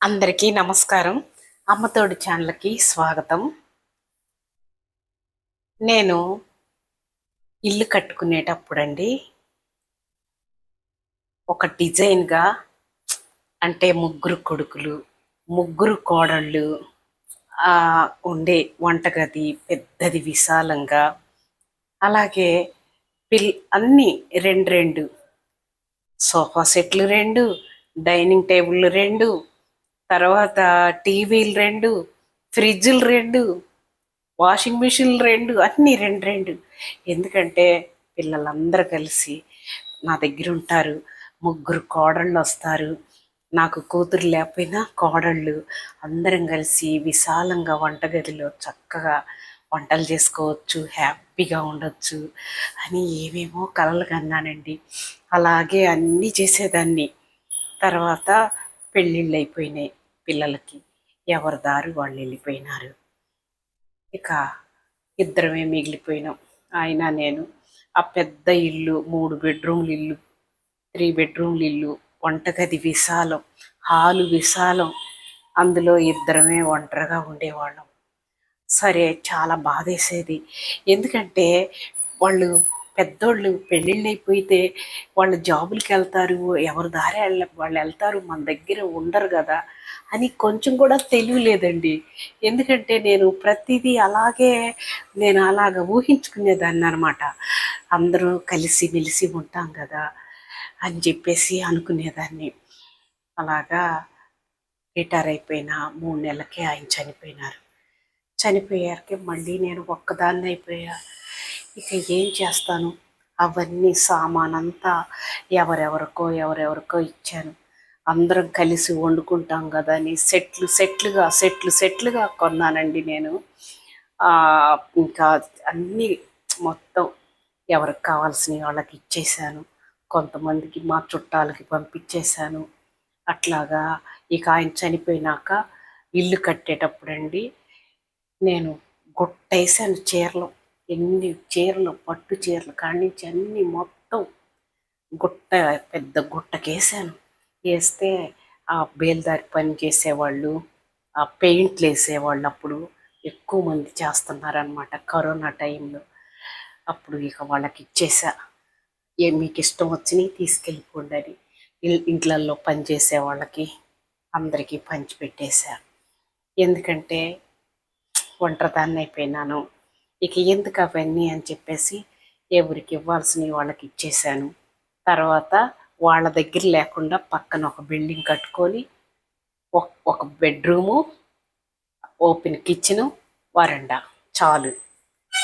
అందరికీ నమస్కారం. అమ్మతోడి ఛానల్కి స్వాగతం. నేను ఇల్లు కట్టుకునేటప్పుడండి ఒక డిజైన్గా అంటే ముగ్గురు కొడుకులు ముగ్గురు కోడళ్ళు ఉండే వంటగది పెద్దది విశాలంగా అలాగే పిల్ అన్నీ రెండు రెండు సోఫా సెట్లు రెండు డైనింగ్ టేబుల్ రెండు తర్వాత టీవీలు రెండు ఫ్రిడ్జ్లు రెండు వాషింగ్ మిషన్లు రెండు అన్నీ రెండు రెండు. ఎందుకంటే పిల్లలందరూ కలిసి నా దగ్గర ఉంటారు ముగ్గురు కోడళ్ళు వస్తారు. నాకు కూతురు లేకపోయినా కోడళ్ళు అందరం కలిసి విశాలంగా వంటగదిలో చక్కగా వంటలు చేసుకోవచ్చు హ్యాపీగా ఉండొచ్చు అని ఏమేమో కలలు కన్నానండి. అలాగే అన్నీ చేసేదాన్ని. తర్వాత పెళ్ళిళ్ళు అయిపోయినాయి. పిల్లలకి ఎవరి దారి వాళ్ళు వెళ్ళిపోయినారు. ఇక ఇద్దరమే మిగిలిపోయినాం. ఆయన నేను ఆ పెద్ద ఇల్లు మూడు బెడ్రూమ్లు ఇల్లు త్రీ బెడ్రూమ్లు ఇల్లు వంటగది విశాలం హాలు విశాలం. అందులో ఇద్దరమే ఒంటరిగా ఉండేవాళ్ళం. సరే చాలా బాధేసేది. ఎందుకంటే వాళ్ళు పెద్దోళ్ళు పెళ్ళిళ్ళు అయిపోయితే వాళ్ళు జాబులకి వెళ్తారు ఎవరి దారి వెళ్ళ వాళ్ళు వెళ్తారు మన దగ్గర ఉండరు కదా అని కొంచెం కూడా తెలియలేదండి ఎందుకంటే నేను ప్రతిదీ అలాగే నేను అలాగ ఊహించుకునేదాన్ని అనమాట అందరూ కలిసి మెలిసి ఉంటాం కదా అని చెప్పేసి అనుకునేదాన్ని. అలాగా రిటైర్ అయిపోయిన మూడు నెలలకే ఆయన చనిపోయినారు. చనిపోయాకే మళ్ళీ నేను ఒక్కదాన్ని అయిపోయా. ఇక ఏం చేస్తాను? అవన్నీ సామానంతా ఎవరెవరికో ఎవరెవరికో ఇచ్చాను. అందరం కలిసి వండుకుంటాం కదా అని సెట్లు సెట్లుగా సెట్లు సెట్లుగా కొన్నానండి నేను. ఆ, ఇంకా అన్నీ మొత్తం ఎవరికి కావాల్సిన వాళ్ళకి ఇచ్చేసాను కొంతమందికి మా చుట్టాలకి పంపించేశాను. అట్లాగా ఇక ఆయన చనిపోయినాక ఇల్లు కట్టేటప్పుడండి నేను గుట్టేసాను చీరలు. ఎన్ని చీరలు పట్టు చీరలు కాడి అన్నీ అన్ని మొత్తం గుట్ట పెద్ద గుట్టకేసాను. వేస్తే ఆ బేల్దారి పని చేసేవాళ్ళు ఆ పెయింట్లు వేసేవాళ్ళు అప్పుడు ఎక్కువ మంది చేస్తున్నారనమాట కరోనా టైంలో. అప్పుడు ఇక వాళ్ళకి ఇచ్చేసా. ఏ మీకు ఇష్టం వచ్చినాయి తీసుకెళ్ళిపోండి అని. ఇంట్లల్లో పనిచేసే వాళ్ళకి అందరికీ పంచిపెట్టేశా ఎందుకంటే ఒంటరిదాన్ని అయిపోయినాను. ఇక ఎందుకు అవన్నీ అని చెప్పేసి ఎవరికి ఇవ్వాల్సినవి వాళ్ళకి ఇచ్చేసాను తర్వాత వాళ్ళ దగ్గర లేకుండా పక్కన ఒక బిల్డింగ్ కట్టుకొని ఒక- ఒక బెడ్రూము ఓపెన్ కిచెను వరండా చాలు.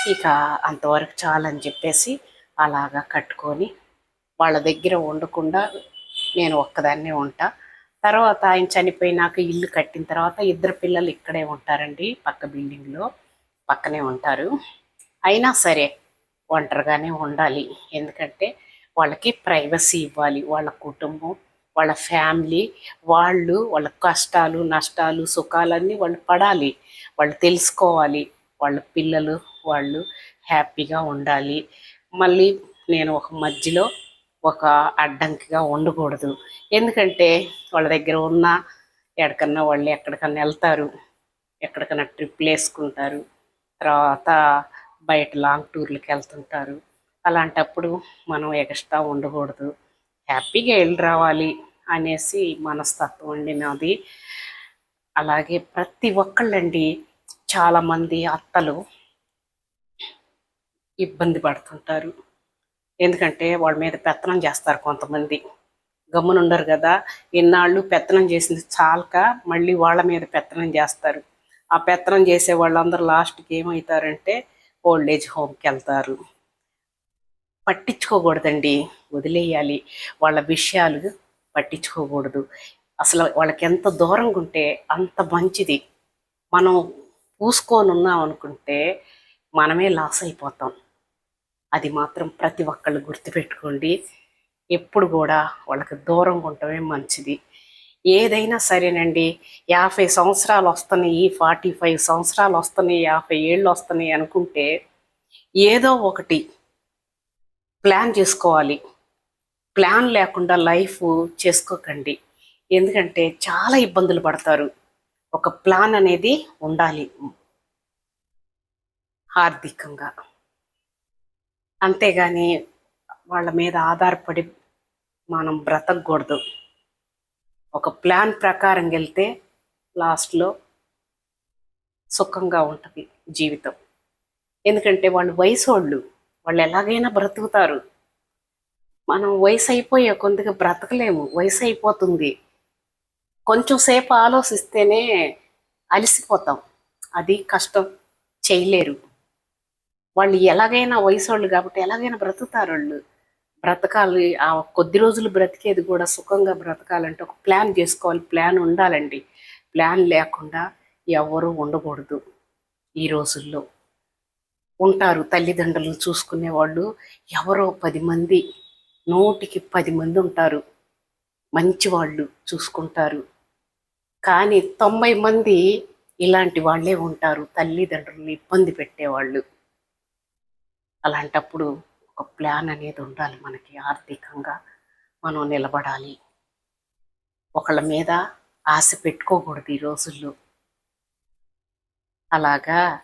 ఇక అంతవరకు చాలు అని చెప్పేసి అలాగా కట్టుకొని వాళ్ళ దగ్గర ఉండకుండా నేను ఒక్కదాన్నే ఉంటా. తర్వాత ఆయన చనిపోయినాక ఇల్లు కట్టిన తర్వాత ఇద్దరు పిల్లలు ఇక్కడే ఉంటారండి పక్క బిల్డింగ్లో. పక్కనే ఉంటారు. అయినా సరే ఒంటరిగానే ఉండాలి. ఎందుకంటే వాళ్ళకి ప్రైవసీ ఇవ్వాలి. వాళ్ళ కుటుంబం వాళ్ళ ఫ్యామిలీ వాళ్ళు వాళ్ళ కష్టాలు నష్టాలు సుఖాలన్నీ వాళ్ళు పడాలి. వాళ్ళు తెలుసుకోవాలి. వాళ్ళ పిల్లలు వాళ్ళు హ్యాపీగా ఉండాలి. మళ్ళీ నేను ఒక మధ్యలో ఒక అడ్డంకిగా ఉండకూడదు. ఎందుకంటే వాళ్ళ దగ్గర ఉన్న ఎక్కడికన్నా వాళ్ళు ఎక్కడికన్నా వెళ్తారు. ఎక్కడికన్నా ట్రిప్లు వేసుకుంటారు. తర్వాత బయట లాంగ్ టూర్లకు వెళ్తుంటారు. అలాంటప్పుడు మనం ఎక్స్ట్రా ఉండకూడదు. హ్యాపీగా వెళ్ళి రావాలి అనేసి మనస్తత్వం అండి నాది. అలాగే ప్రతి ఒక్కళ్ళండి చాలామంది అత్తలు ఇబ్బంది పడుతుంటారు. ఎందుకంటే వాళ్ళ మీద పెత్తనం చేస్తారు కొంతమంది. గమ్మున ఉండరు కదా. ఇన్నాళ్ళు పెత్తనం చేసింది చాలక మళ్ళీ వాళ్ళ మీద పెత్తనం చేస్తారు. ఆ పెత్తనం చేసే వాళ్ళందరూ లాస్ట్కి ఏమవుతారంటే ఓల్డ్ ఏజ్ హోమ్కి వెళ్తారు. పట్టించుకోకూడదండి వదిలేయాలి. వాళ్ళ విషయాలు పట్టించుకోకూడదు. అసలు వాళ్ళకి ఎంత దూరంగా ఉంటే అంత మంచిది. మనం పూసుకొని ఉన్నాం అనుకుంటే మనమే లాస్ అయిపోతాం. అది మాత్రం ప్రతి ఒక్కళ్ళు గుర్తుపెట్టుకోండి. ఎప్పుడు కూడా వాళ్ళకి దూరంగా ఉండటమే మంచిది. ఏదైనా సరేనండి. యాభై సంవత్సరాలు వస్తున్నాయి ఫార్టీ ఫైవ్ సంవత్సరాలు వస్తున్నాయి యాభై ఏళ్ళు వస్తున్నాయి అనుకుంటే ఏదో ఒకటి ప్లాన్ చేసుకోవాలి. ప్లాన్ లేకుండా లైఫ్ చేసుకోకండి. ఎందుకంటే చాలా ఇబ్బందులు పడతారు. ఒక ప్లాన్ అనేది ఉండాలి. ఆర్థికంగా అంతేగాని వాళ్ళ మీద ఆధారపడి మనం బ్రతకూడదు ఒక ప్లాన్ ప్రకారం వెళ్తే లాస్ట్లో సుఖంగా ఉంటుంది జీవితం. ఎందుకంటే వాళ్ళు వయసు వాళ్ళు వాళ్ళు ఎలాగైనా బ్రతుకుతారు. మనం వయసు అయిపోయే కొద్దిగా బ్రతకలేము వయసు అయిపోతుంది కొంచెం సేపు ఆలోచిస్తేనే అలసిపోతాం. అది కష్టం చేయలేరు. వాళ్ళు ఎలాగైనా వయసు వాళ్ళు కాబట్టి ఎలాగైనా బ్రతుకుతారు వాళ్ళు బ్రతకాలి ఆ కొద్ది రోజులు బ్రతికేది కూడా సుఖంగా బ్రతకాలంటే ఒక ప్లాన్ చేసుకోవాలి ప్లాన్ ఉండాలండి. ప్లాన్ లేకుండా ఎవరు ఉండకూడదు ఈ రోజుల్లో. ఉంటారు తల్లిదండ్రులను చూసుకునే వాళ్ళు ఎవరో పది మంది నూటికి పది మంది ఉంటారు. మంచి వాళ్ళు చూసుకుంటారు. కానీ తొంభై మంది ఇలాంటి వాళ్ళే ఉంటారు తల్లిదండ్రులను ఇబ్బంది పెట్టేవాళ్ళు. అలాంటప్పుడు ఒక ప్లాన్ అనేది ఉండాలి మనకి ఆర్థికంగా. మనం నిలబడాలి. ఒకళ్ళ మీద ఆశ పెట్టుకోకూడదు ఈ రోజుల్లో. అలాగా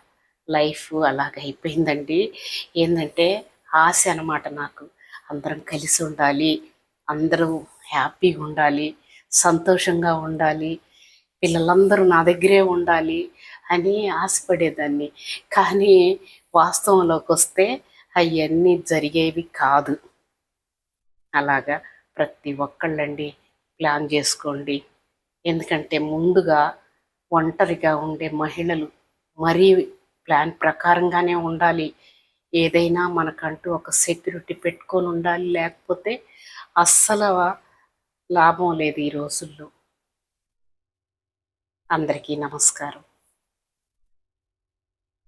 లైఫ్ అలాగ అయిపోయిందండి. ఏంటంటే ఆశ అన్నమాట నాకు. అందరం కలిసి ఉండాలి. అందరూ హ్యాపీగా ఉండాలి. సంతోషంగా ఉండాలి. పిల్లలందరూ నా దగ్గరే ఉండాలి అని ఆశపడేదాన్ని. కానీ వాస్తవంలోకి వస్తే అవన్నీ జరిగేవి కాదు. అలాగా ప్రతి ఒక్కళ్ళండి ప్లాన్ చేసుకోండి. ఎందుకంటే ముందుగా ఒంటరిగా ఉండే మహిళలు మరీ ప్లాన్ ప్రకారంగానే ఉండాలి. ఏదైనా మనకంటూ ఒక సెక్యూరిటీ పెట్టుకొని ఉండాలి. లేకపోతే అస్సలు లాభం లేదు ఈ రోజుల్లో. అందరికీ నమస్కారం.